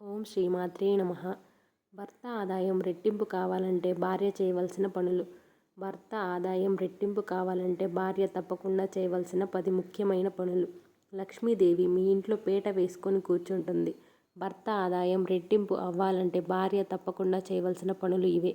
ఓం శ్రీమాత్రే నమ. భర్త ఆదాయం రెట్టింపు కావాలంటే భార్య చేయవలసిన పనులు. భర్త ఆదాయం రెట్టింపు కావాలంటే భార్య తప్పకుండా చేయవలసిన పది ముఖ్యమైన పనులు. లక్ష్మీదేవి మీ ఇంట్లో పీట వేసుకొని కూర్చుంటుంది. భర్త ఆదాయం రెట్టింపు అవ్వాలంటే భార్య తప్పకుండా చేయవలసిన పనులు ఇవే.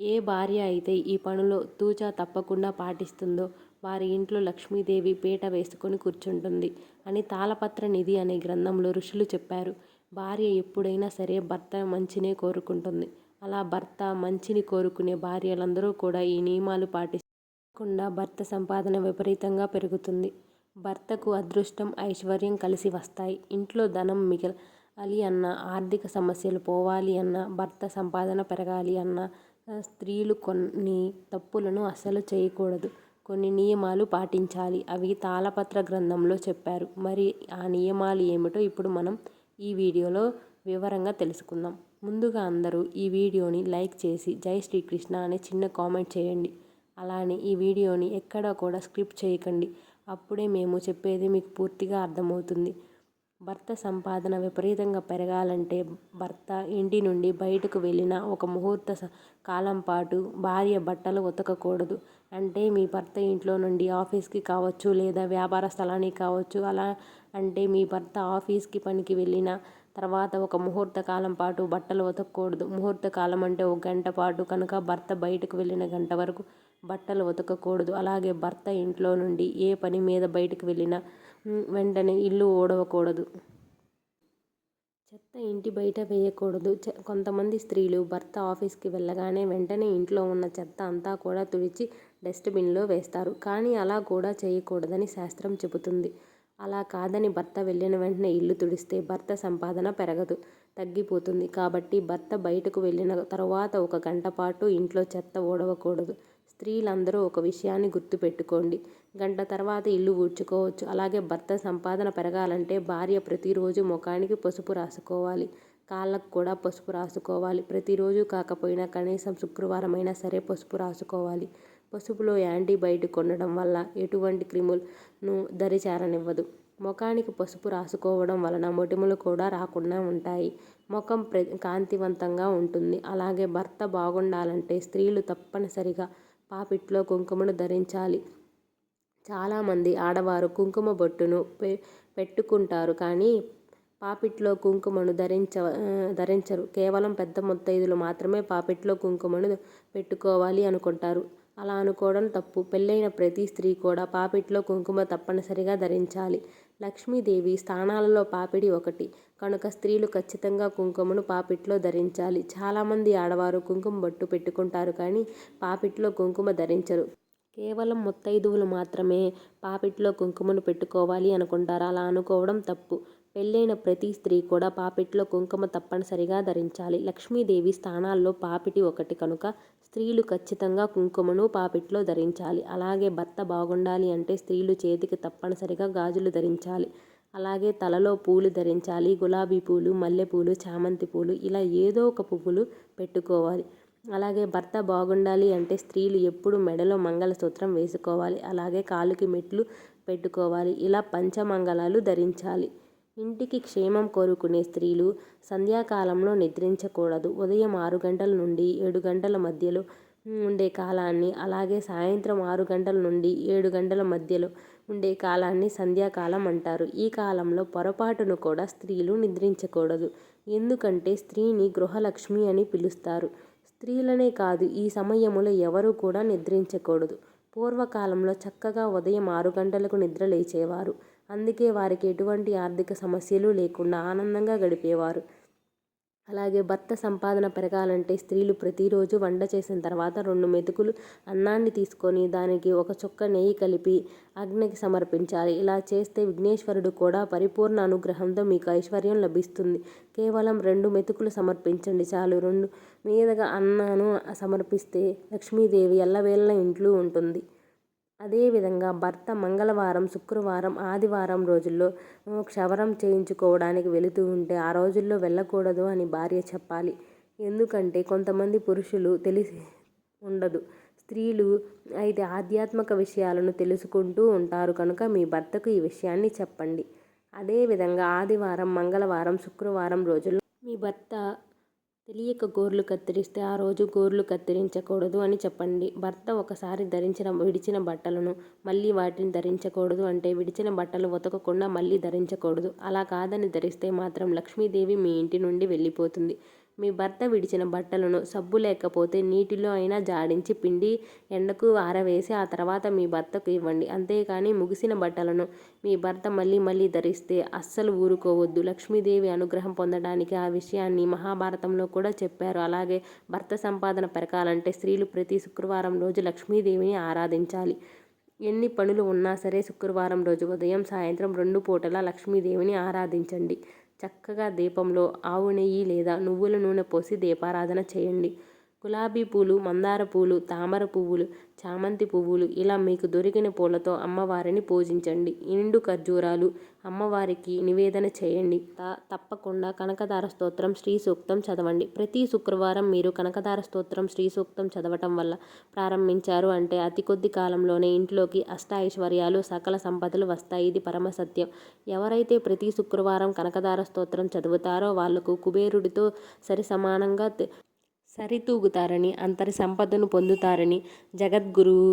ఏ భార్య అయితే ఈ పనులు తూచా తప్పకుండా పాటిస్తుందో వారి ఇంట్లో లక్ష్మీదేవి పీట వేసుకొని కూర్చుంటుంది అని తాళపత్ర నిధి అనే గ్రంథంలో ఋషులు చెప్పారు. భార్య ఎప్పుడైనా సరే భర్త మంచినే కోరుకుంటుంది. అలా భర్త మంచిని కోరుకునే భార్యలందరూ కూడా ఈ నియమాలు పాటించకుండా భర్త సంపాదన విపరీతంగా పెరుగుతుంది. భర్తకు అదృష్టం ఐశ్వర్యం కలిసి వస్తాయి. ఇంట్లో ధనం మిగలాలి అన్న ఆర్థిక సమస్యలు పోవాలి అన్న భర్త సంపాదన పెరగాలి అన్న స్త్రీలు కొన్ని తప్పులను అస్సలు చేయకూడదు. కొన్ని నియమాలు పాటించాలి. అవి తాళపత్ర గ్రంథంలో చెప్పారు. మరి ఆ నియమాలు ఏమిటో ఇప్పుడు మనం ఈ వీడియోలో వివరంగా తెలుసుకుందాం. ముందుగా అందరూ ఈ వీడియోని లైక్ చేసి జై శ్రీకృష్ణ అనే చిన్న కామెంట్ చేయండి. అలానే ఈ వీడియోని ఎక్కడా కూడా స్క్రిప్ట్ చేయకండి. అప్పుడే మేము చెప్పేది మీకు పూర్తిగా అర్థమవుతుంది. భర్త సంపాదన విపరీతంగా పెరగాలంటే భర్త ఇంటి నుండి బయటకు వెళ్ళిన ఒక ముహూర్త కాలం పాటు భార్య బట్టలు ఉతకకూడదు. అంటే మీ భర్త ఇంట్లో నుండి ఆఫీస్కి కావచ్చు లేదా వ్యాపార స్థలానికి కావచ్చు అలా అంటే మీ భర్త ఆఫీస్కి పనికి వెళ్ళిన తర్వాత ఒక ముహూర్త కాలం పాటు బట్టలు ఉతకకూడదు. ముహూర్త కాలం అంటే ఒక గంట పాటు కనుక భర్త బయటకు వెళ్ళిన గంట వరకు బట్టలు ఉతకకూడదు. అలాగే భర్త ఇంట్లో నుండి ఏ పని మీద బయటకు వెళ్ళినా వెంటనే ఇల్లు ఊడవకూడదు. చెత్త ఇంటి బయట వేయకూడదు. కొంతమంది స్త్రీలు భర్త ఆఫీస్కి వెళ్ళగానే వెంటనే ఇంట్లో ఉన్న చెత్త అంతా కూడా తుడిచి డస్ట్బిన్లో వేస్తారు. కానీ అలా కూడా చేయకూడదని శాస్త్రం చెబుతుంది. అలా కాదని భర్త వెళ్ళిన వెంటనే ఇల్లు తుడిస్తే భర్త సంపాదన పెరగదు తగ్గిపోతుంది. కాబట్టి భర్త బయటకు వెళ్ళిన తరువాత ఒక గంట పాటు ఇంట్లో చెత్త ఊడవకూడదు. స్త్రీలందరూ ఒక విషయాన్ని గుర్తుపెట్టుకోండి. గంట తర్వాత ఇల్లు ఊడ్చుకోవచ్చు. అలాగే భర్త సంపాదన పెరగాలంటే భార్య ప్రతిరోజు ముఖానికి పసుపు రాసుకోవాలి. కాళ్ళకు కూడా పసుపు రాసుకోవాలి. ప్రతిరోజు కాకపోయినా కనీసం శుక్రవారం అయినా సరే పసుపు రాసుకోవాలి. పసుపులో యాంటీబయాటిక్ ఉండడం వల్ల ఎటువంటి క్రిములను దరిచారనివ్వదు ముఖానికి పసుపు రాసుకోవడం వలన మొటిమలు కూడా రాకుండా ఉంటాయి. ముఖం ప్ర కాంతివంతంగా ఉంటుంది. అలాగే భర్త బాగుండాలంటే స్త్రీలు తప్పనిసరిగా పాపిట్లో కుంకుమను ధరించాలి. చాలామంది ఆడవారు కుంకుమ బొట్టును పె పెట్టుకుంటారు కానీ పాపిట్లో కుంకుమను ధరించ ధరించరు. కేవలం పెద్ద మొత్తైదులు మాత్రమే పాపిట్లో కుంకుమను పెట్టుకోవాలి అనుకుంటారు. అలా అనుకోవడం తప్పు. పెళ్ళైన ప్రతి స్త్రీ కూడా పాపిట్లో కుంకుమ తప్పనిసరిగా ధరించాలి. లక్ష్మీదేవి స్థానాలలో పాపిడి ఒకటి. కనుక స్త్రీలు ఖచ్చితంగా కుంకుమను పాపిట్లో ధరించాలి. చాలామంది ఆడవారు కుంకుమ బొట్టు పెట్టుకుంటారు కానీ పాపిట్లో కుంకుమ ధరించరు. కేవలం ముత్తైదువులు మాత్రమే పాపిట్లో కుంకుమను పెట్టుకోవాలి అనుకుంటారు. అలా అనుకోవడం తప్పు. పెళ్ళైన ప్రతి స్త్రీ కూడా పాపిట్లో కుంకుమ తప్పనిసరిగా ధరించాలి. లక్ష్మీదేవి స్థానాల్లో పాపిటి ఒకటి కనుక స్త్రీలు ఖచ్చితంగా కుంకుమను పాపిట్లో ధరించాలి. అలాగే భర్త బాగుండాలి అంటే స్త్రీలు చేతికి తప్పనిసరిగా గాజులు ధరించాలి. అలాగే తలలో పూలు ధరించాలి. గులాబీ పూలు మల్లెపూలు చామంతి పూలు ఇలా ఏదో ఒక పువ్వులు పెట్టుకోవాలి. అలాగే భర్త బాగుండాలి అంటే స్త్రీలు ఎప్పుడు మెడలో మంగళసూత్రం వేసుకోవాలి. అలాగే కాలుకి మెట్లు పెట్టుకోవాలి. ఇలా పంచమంగళాలు ధరించాలి. ఇంటికి క్షేమం కోరుకునే స్త్రీలు సంధ్యాకాలంలో నిద్రించకూడదు. ఉదయం ఆరు గంటల నుండి ఏడు గంటల మధ్యలో ఉండే కాలాన్ని అలాగే సాయంత్రం ఆరు గంటల నుండి ఏడు గంటల మధ్యలో ఉండే కాలాన్ని సంధ్యాకాలం అంటారు. ఈ కాలంలో పొరపాటును కూడా స్త్రీలు నిద్రించకూడదు. ఎందుకంటే స్త్రీని గృహలక్ష్మి అని పిలుస్తారు. స్త్రీలనే కాదు ఈ సమయములో ఎవరూ కూడా నిద్రించకూడదు. పూర్వకాలంలో చక్కగా ఉదయం ఆరు గంటలకు నిద్ర లేచేవారు. అందుకే వారికి ఎటువంటి ఆర్థిక సమస్యలు లేకుండా ఆనందంగా గడిపేవారు. అలాగే భర్త సంపాదన పెరగాలంటే స్త్రీలు ప్రతిరోజు వంట చేసిన తర్వాత రెండు మెతుకులు అన్నాన్ని తీసుకొని దానికి ఒక చుక్క నెయ్యి కలిపి అగ్నికి సమర్పించాలి. ఇలా చేస్తే విఘ్నేశ్వరుడు కూడా పరిపూర్ణ అనుగ్రహంతో మీకు ఐశ్వర్యం లభిస్తుంది. కేవలం రెండు మెతుకులు సమర్పించండి చాలు. రెండు మీదగా అన్నాను సమర్పిస్తే లక్ష్మీదేవి ఎల్లవేళ్ళ ఇంట్లో ఉంటుంది. అదేవిధంగా భర్త మంగళవారం శుక్రవారం ఆదివారం రోజుల్లో క్షవరం చేయించుకోవడానికి వెళుతూ ఉంటే ఆ రోజుల్లో వెళ్ళకూడదు అని భార్య చెప్పాలి. ఎందుకంటే కొంతమంది పురుషులు తెలిసి ఉండదు. స్త్రీలు అయితే ఆధ్యాత్మిక విషయాలను తెలుసుకుంటూ ఉంటారు కనుక మీ భర్తకు ఈ విషయాన్ని చెప్పండి. అదేవిధంగా ఆదివారం మంగళవారం శుక్రవారం రోజుల్లో మీ భర్త తెలియక గోర్లు కత్తిరిస్తే ఆ రోజు గోర్లు కత్తిరించకూడదు అని చెప్పండి. భర్త ఒకసారి ధరించిన విడిచిన బట్టలను మళ్ళీ వాటిని ధరించకూడదు అంటే విడిచిన బట్టలు ఉతకకుండా మళ్ళీ ధరించకూడదు. అలా కాదని ధరిస్తే మాత్రం లక్ష్మీదేవి మీ ఇంటి నుండి వెళ్ళిపోతుంది. మీ భర్త విడిచిన బట్టలను సబ్బు లేకపోతే నీటిలో అయినా జాడించి పిండి ఎండకు ఆరవేసి ఆ తర్వాత మీ భర్తకు ఇవ్వండి. అంతేకాని ముగిసిన బట్టలను మీ భర్త మళ్ళీ మళ్ళీ ధరిస్తే అస్సలు ఊరుకోవద్దు. లక్ష్మీదేవి అనుగ్రహం పొందడానికి ఆ విషయాన్ని మహాభారతంలో కూడా చెప్పారు. అలాగే భర్త సంపాదన పెరగాలంటే స్త్రీలు ప్రతి శుక్రవారం రోజు లక్ష్మీదేవిని ఆరాధించాలి. ఎన్ని పనులు ఉన్నా సరే శుక్రవారం రోజు ఉదయం, సాయంత్రం రెండు పూటలా లక్ష్మీదేవిని ఆరాధించండి. చక్కగా దీపంలో ఆవు నెయ్యి లేదా నువ్వుల నూనె పోసి దీపారాధన చేయండి. గులాబీ పూలు, మందార పూలు, తామర పువ్వులు, చామంతి పువ్వులు ఇలా మీకు దొరికిన పూలతో అమ్మవారిని పూజించండి. నిండు ఖర్జూరాలు అమ్మవారికి నివేదన చేయండి. తప్పకుండా కనకదార స్తోత్రం, శ్రీ సూక్తం చదవండి. ప్రతి శుక్రవారం మీరు కనకదార స్తోత్రం, శ్రీ సూక్తం చదవటం వల్ల ప్రారంభించారు అంటే అతి కొద్ది కాలంలోనే ఇంట్లోకి అష్టైశ్వర్యాలు, సకల సంపదలు వస్తాయి. ఇది పరమసత్యం. ఎవరైతే ప్రతి శుక్రవారం కనకదార స్తోత్రం చదువుతారో వాళ్ళకు కుబేరుడితో సరిసమానంగా సరితూగుతారని, అంతరి సంపదను పొందుతారని జగద్గురువు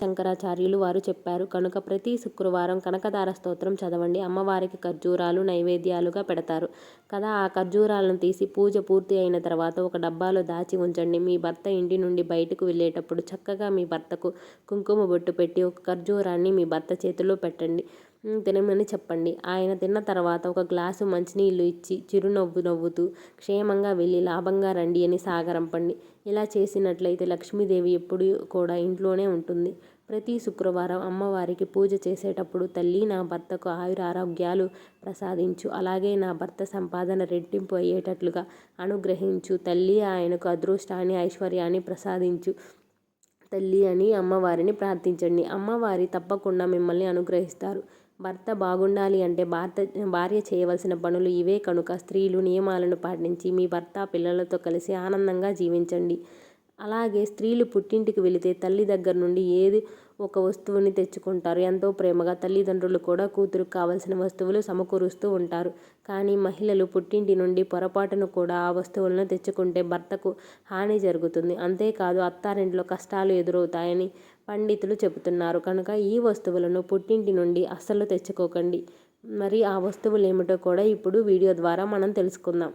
శంకరాచార్యులు వారు చెప్పారు. కనుక ప్రతి శుక్రవారం కనకదార స్తోత్రం చదవండి. అమ్మవారికి ఖర్జూరాలు నైవేద్యాలుగా పెడతారు కదా ఆ ఖర్జూరాలను తీసి పూజ పూర్తి అయిన తర్వాత ఒక డబ్బాలో దాచి ఉంచండి. మీ భర్త ఇంటి నుండి బయటకు వెళ్ళేటప్పుడు చక్కగా మీ భర్తకు కుంకుమ బొట్టు పెట్టి ఒక ఖర్జూరాన్ని మీ భర్త చేతిలో పెట్టండి. తినమని చెప్పండి. ఆయన తిన్న తర్వాత ఒక గ్లాసు మంచినీళ్ళు ఇచ్చి చిరునవ్వు నవ్వుతూ క్షేమంగా వెళ్ళి లాభంగా రండి అని సాగరంపండి. ఇలా చేసినట్లయితే లక్ష్మీదేవి ఎప్పుడూ కూడా ఇంట్లోనే ఉంటుంది. ప్రతి శుక్రవారం అమ్మవారికి పూజ చేసేటప్పుడు తల్లి నా భర్తకు ఆయురారోగ్యాలు ప్రసాదించు. అలాగే నా భర్త సంపాదన రెట్టింపు అయ్యేటట్లుగా అనుగ్రహించు. తల్లి ఆయనకు అదృష్టాన్ని, ఐశ్వర్యాన్ని ప్రసాదించు తల్లి అని అమ్మవారిని ప్రార్థించండి. అమ్మవారి తప్పకుండా మిమ్మల్ని అనుగ్రహిస్తారు. భర్త బాగుండాలి అంటే భర్త భార్య చేయవలసిన పనులు ఇవే కనుక స్త్రీలు నియమాలను పాటించి మీ భర్త, పిల్లలతో కలిసి ఆనందంగా జీవించండి. అలాగే స్త్రీలు పుట్టింటికి వెళితే తల్లి దగ్గర నుండి ఏది ఒక వస్తువుని తెచ్చుకుంటారు. ఎంతో ప్రేమగా తల్లిదండ్రులు కూడా కూతురుకు కావలసిన వస్తువులు సమకూరుస్తూ ఉంటారు. కానీ మహిళలు పుట్టింటి నుండి పొరపాటున కూడా ఆ వస్తువులను తెచ్చుకుంటే భర్తకు హాని జరుగుతుంది. అంతేకాదు అత్తారింట్లో కష్టాలు ఎదురవుతాయని పండితులు చెబుతున్నారు. కనుక ఈ వస్తువులను పుట్టింటి నుండి అస్సలు తెచ్చుకోకండి. మరి ఆ వస్తువులు ఏమిటో కూడా ఇప్పుడు వీడియో ద్వారా మనం తెలుసుకుందాం.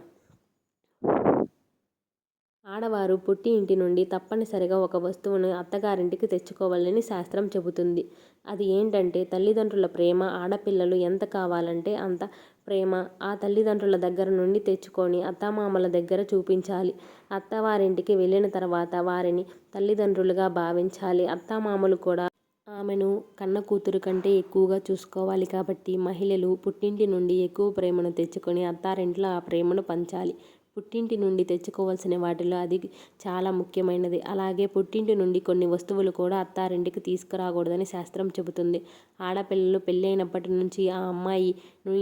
ఆడవారు పుట్టి ఇంటి నుండి తప్పనిసరిగా ఒక వస్తువును అత్తగారింటికి తెచ్చుకోవాలని శాస్త్రం చెబుతుంది. అది ఏంటంటే తల్లిదండ్రుల ప్రేమ. ఆడపిల్లలు ఎంత కావాలంటే అంత ప్రేమ ఆ తల్లిదండ్రుల దగ్గర నుండి తెచ్చుకొని అత్తమామల దగ్గర చూపించాలి. అత్తవారింటికి వెళ్ళిన తర్వాత వారిని తల్లిదండ్రులుగా భావించాలి. అత్తమామలు కూడా ఆమెను కన్న కూతురు కంటే ఎక్కువగా చూసుకోవాలి కాబట్టి మహిళలు పుట్టింటి నుండి ఎక్కువ ప్రేమను తెచ్చుకొని అత్తారింట్లో ఆ ప్రేమను పంచాలి. పుట్టింటి నుండి తెచ్చుకోవాల్సిన వాటిలో అది చాలా ముఖ్యమైనది. అలాగే పుట్టింటి నుండి కొన్ని వస్తువులు కూడా అత్తారింటికి తీసుకురాకూడదని శాస్త్రం చెబుతుంది. ఆడపిల్లలు పెళ్ళైనప్పటి నుంచి ఆ అమ్మాయి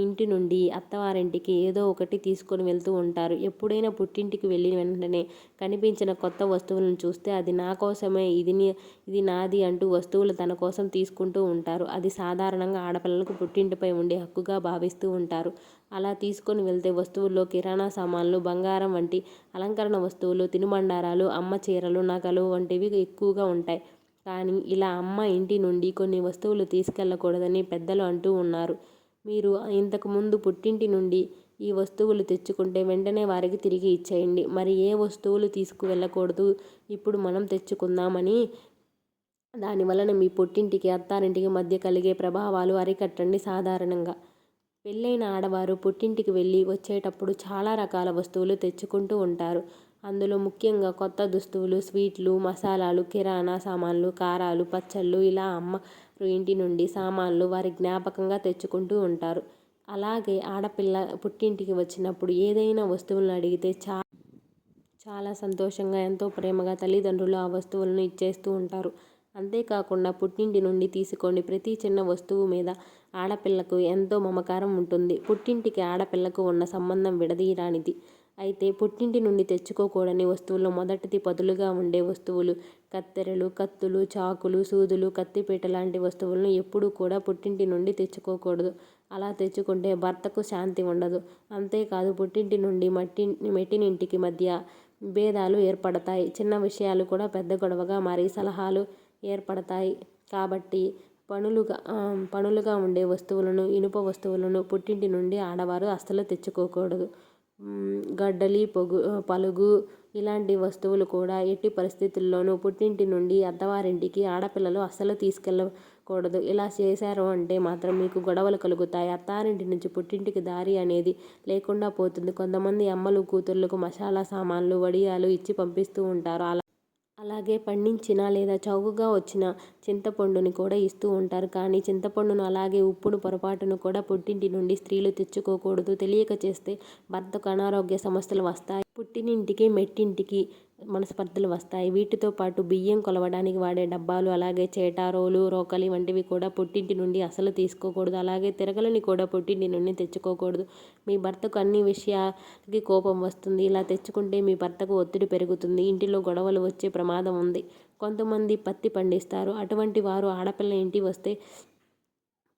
ఇంటి నుండి అత్తవారింటికి ఏదో ఒకటి తీసుకొని వెళ్తూ ఉంటారు. ఎప్పుడైనా పుట్టింటికి వెళ్ళిన వెంటనే కనిపించిన కొత్త వస్తువులను చూస్తే అది నా కోసమే ఇది ఇది నాది అంటూ వస్తువులు తన కోసం తీసుకుంటూ ఉంటారు. అది సాధారణంగా ఆడపిల్లలకు పుట్టింటిపై ఉండే హక్కుగా భావిస్తూ ఉంటారు. అలా తీసుకొని వెళ్తే వస్తువుల్లో కిరాణా సామాన్లు, బంగారం వంటి అలంకరణ వస్తువులు, తినుబండారాలు, అమ్మ చీరలు, నగలు వంటివి ఎక్కువగా ఉంటాయి. కానీ ఇలా అమ్మ ఇంటి నుండి కొన్ని వస్తువులు తీసుకెళ్ళకూడదని పెద్దలు అంటూ ఉన్నారు. మీరు ఇంతకుముందు పుట్టింటి నుండి ఈ వస్తువులు తెచ్చుకుంటే వెంటనే వారికి తిరిగి ఇచ్చేయండి. మరి ఏ వస్తువులు తీసుకువెళ్ళకూడదు ఇప్పుడు మనం తెచ్చుకుందామని దాని వలన మీ పుట్టింటికి, అత్తారింటికి మధ్య కలిగే ప్రభావాలు అరికట్టండి. సాధారణంగా పెళ్ళైన ఆడవారు పుట్టింటికి వెళ్ళి వచ్చేటప్పుడు చాలా రకాల వస్తువులు తెచ్చుకుంటూ ఉంటారు. అందులో ముఖ్యంగా కొత్త దుస్తువులు, స్వీట్లు, మసాలాలు, కిరాణా సామాన్లు, కారాలు, పచ్చళ్ళు ఇలా అమ్మ ఇంటి నుండి సామాన్లు వారి జ్ఞాపకంగా తెచ్చుకుంటూ ఉంటారు. అలాగే ఆడపిల్ల పుట్టింటికి వచ్చినప్పుడు ఏదైనా వస్తువులను అడిగితే చా చాలా సంతోషంగా, ఎంతో ప్రేమగా తల్లిదండ్రులు ఆ వస్తువులను ఇచ్చేస్తూ ఉంటారు. అంతేకాకుండా పుట్టింటి నుండి తీసుకొని ప్రతి చిన్న వస్తువు మీద ఆడపిల్లకు ఎంతో మమకారం ఉంటుంది. పుట్టింటికి ఆడపిల్లకు ఉన్న సంబంధం విడదీయరానిది. అయితే పుట్టింటి నుండి తెచ్చుకోకూడని వస్తువుల్లో మొదటిది పదులుగా ఉండే వస్తువులు కత్తెరలు కత్తులు చాకులు సూదులు కత్తిపీట లాంటి వస్తువులను ఎప్పుడూ కూడా పుట్టింటి నుండి తెచ్చుకోకూడదు అలా తెచ్చుకుంటే భర్తకు శాంతి ఉండదు అంతేకాదు పుట్టింటి నుండి మట్టి మెట్టినింటికి మధ్య భేదాలు ఏర్పడతాయి చిన్న విషయాలు కూడా పెద్ద గొడవగా మారి సలహాలు ఏర్పడతాయి కాబట్టి పనులుగా పనులుగా ఉండే వస్తువులను ఇనుప వస్తువులను పుట్టింటి నుండి ఆడవారు అస్సలు తెచ్చుకోకూడదు. గడ్డలి పొగు పలుగు ఇలాంటి వస్తువులు కూడా ఎట్టి పరిస్థితుల్లోనూ పుట్టింటి నుండి అత్తవారింటికి ఆడపిల్లలు అస్సలు తీసుకెళ్ళకూడదు. ఇలా చేశారు అంటే మాత్రం మీకు గొడవలు కలుగుతాయి. అత్తారింటి నుంచి పుట్టింటికి దారి అనేది లేకుండా పోతుంది. కొంతమంది అమ్మలు కూతుర్లకు మసాలా సామాన్లు వడియాలు ఇచ్చి పంపిస్తూ ఉంటారు. అలా అలాగే పండించిన లేదా చౌకగా వచ్చిన చింతపండుని కూడా ఇస్తూ ఉంటారు. కానీ చింతపండును అలాగే ఉప్పును పొరపాటును కూడా పుట్టింటి నుండి స్త్రీలు తెచ్చుకోకూడదు. తెలియక చేస్తే భర్తకు అనారోగ్య సమస్యలు వస్తాయి. పుట్టినింటికి మెట్టింటికి మనస్పర్ధలు వస్తాయి. వీటితో పాటు బియ్యం కొలవడానికి వాడే డబ్బాలు అలాగే చేటారోలు రోకలి వంటివి కూడా పుట్టింటి నుండి అసలు తీసుకోకూడదు. అలాగే తిరగలని కూడా పుట్టింటి నుండి తెచ్చుకోకూడదు. మీ భర్తకు అన్ని విషయాలకి కోపం వస్తుంది. ఇలా తెచ్చుకుంటే మీ భర్తకు ఒత్తిడి పెరుగుతుంది. ఇంటిలో గొడవలు వచ్చే ప్రమాదం ఉంది. కొంతమంది పత్తి పండిస్తారు. అటువంటి వారు ఆడపిల్ల ఇంటి వస్తే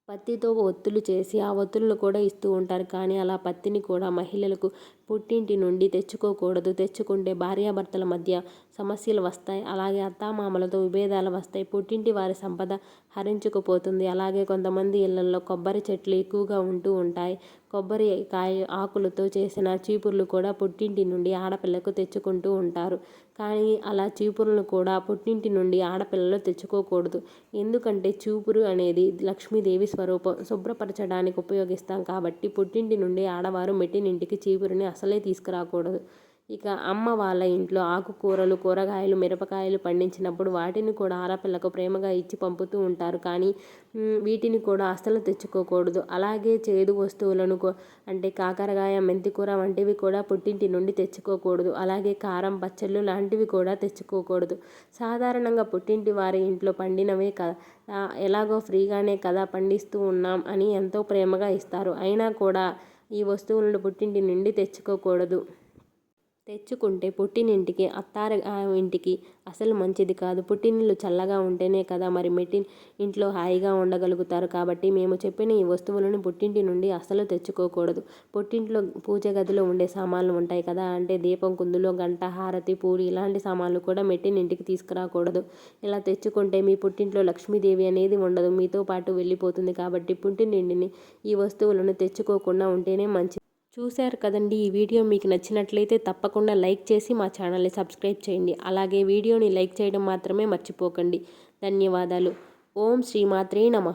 పత్తితో ఒత్తులు చేసి ఆ ఒత్తులను కూడా ఇస్తూ ఉంటారు. కానీ అలా పత్తిని కూడా మహిళలకు పుట్టింటి నుండి తెచ్చుకోకూడదు. తెచ్చుకుంటే భార్యాభర్తల మధ్య సమస్యలు వస్తాయి. అలాగే అత్తామామలతో విభేదాలు వస్తాయి. పుట్టింటి వారి సంపద హరించుకుపోతుంది. అలాగే కొంతమంది ఇళ్ళలో కొబ్బరి చెట్లు ఎక్కువగా ఉంటూ ఉంటాయి. కొబ్బరి కాయ ఆకులతో చేసిన చీపుర్లు కూడా పుట్టింటి నుండి ఆడపిల్లకు తెచ్చుకుంటూ ఉంటారు. కానీ అలా చీపురులను కూడా పుట్టింటి నుండి ఆడపిల్లలు తెచ్చుకోకూడదు. ఎందుకంటే చూపురు అనేది లక్ష్మీదేవి స్వరూపం. శుభ్రపరచడానికి ఉపయోగిస్తాం కాబట్టి పుట్టింటి నుండి ఆడవారు మెట్టినింటికి చీపురుని అసలే తీసుకురాకూడదు. ఇక అమ్మ వాళ్ళ ఇంట్లో ఆకుకూరలు కూరగాయలు మిరపకాయలు పండించినప్పుడు వాటిని కూడా ఆడపిల్లకు ప్రేమగా ఇచ్చి పంపుతూ ఉంటారు. కానీ వీటిని కూడా అస్సలు తెచ్చుకోకూడదు. అలాగే చేదు వస్తువులను అంటే కాకరకాయ మెంతికూర వంటివి కూడా పుట్టింటి నుండి తెచ్చుకోకూడదు. అలాగే కారం పచ్చళ్ళు లాంటివి కూడా తెచ్చుకోకూడదు. సాధారణంగా పుట్టింటి వారి ఇంట్లో పండినవే కదా ఎలాగో ఫ్రీగానే కదా పండిస్తూ ఉన్నాం అని ఎంతో ప్రేమగా ఇస్తారు. అయినా కూడా ఈ వస్తువులను పుట్టింటి నుండి తెచ్చుకోకూడదు. తెచ్చుకుంటే పుట్టినింటికి అత్తార ఇంటికి అసలు మంచిది కాదు. పుట్టినిల్లు చల్లగా ఉంటేనే కదా మరి మెట్టి ఇంట్లో హాయిగా ఉండగలుగుతారు. కాబట్టి మేము చెప్పిన ఈ వస్తువులను పుట్టింటి నుండి అసలు తెచ్చుకోకూడదు. పుట్టింట్లో పూజ గదిలో ఉండే సామాన్లు ఉంటాయి కదా అంటే దీపం కుందులో గంట హారతి పూరి ఇలాంటి సామాన్లు కూడా మెట్టినింటికి తీసుకురాకూడదు. ఇలా తెచ్చుకుంటే మీ పుట్టింట్లో లక్ష్మీదేవి అనేది ఉండదు. మీతో పాటు వెళ్ళిపోతుంది కాబట్టి పుట్టినిండిని ఈ వస్తువులను తెచ్చుకోకుండా ఉంటేనే మంచిది. చూశారు కదండి ఈ వీడియో మీకు నచ్చినట్లయితే తప్పకుండా లైక్ చేసి మా ఛానల్ని సబ్స్క్రైబ్ చేయండి. అలాగే వీడియోని లైక్ చేయడం మాత్రమే మర్చిపోకండి. ధన్యవాదాలు. ఓం శ్రీమాత్రే నమ.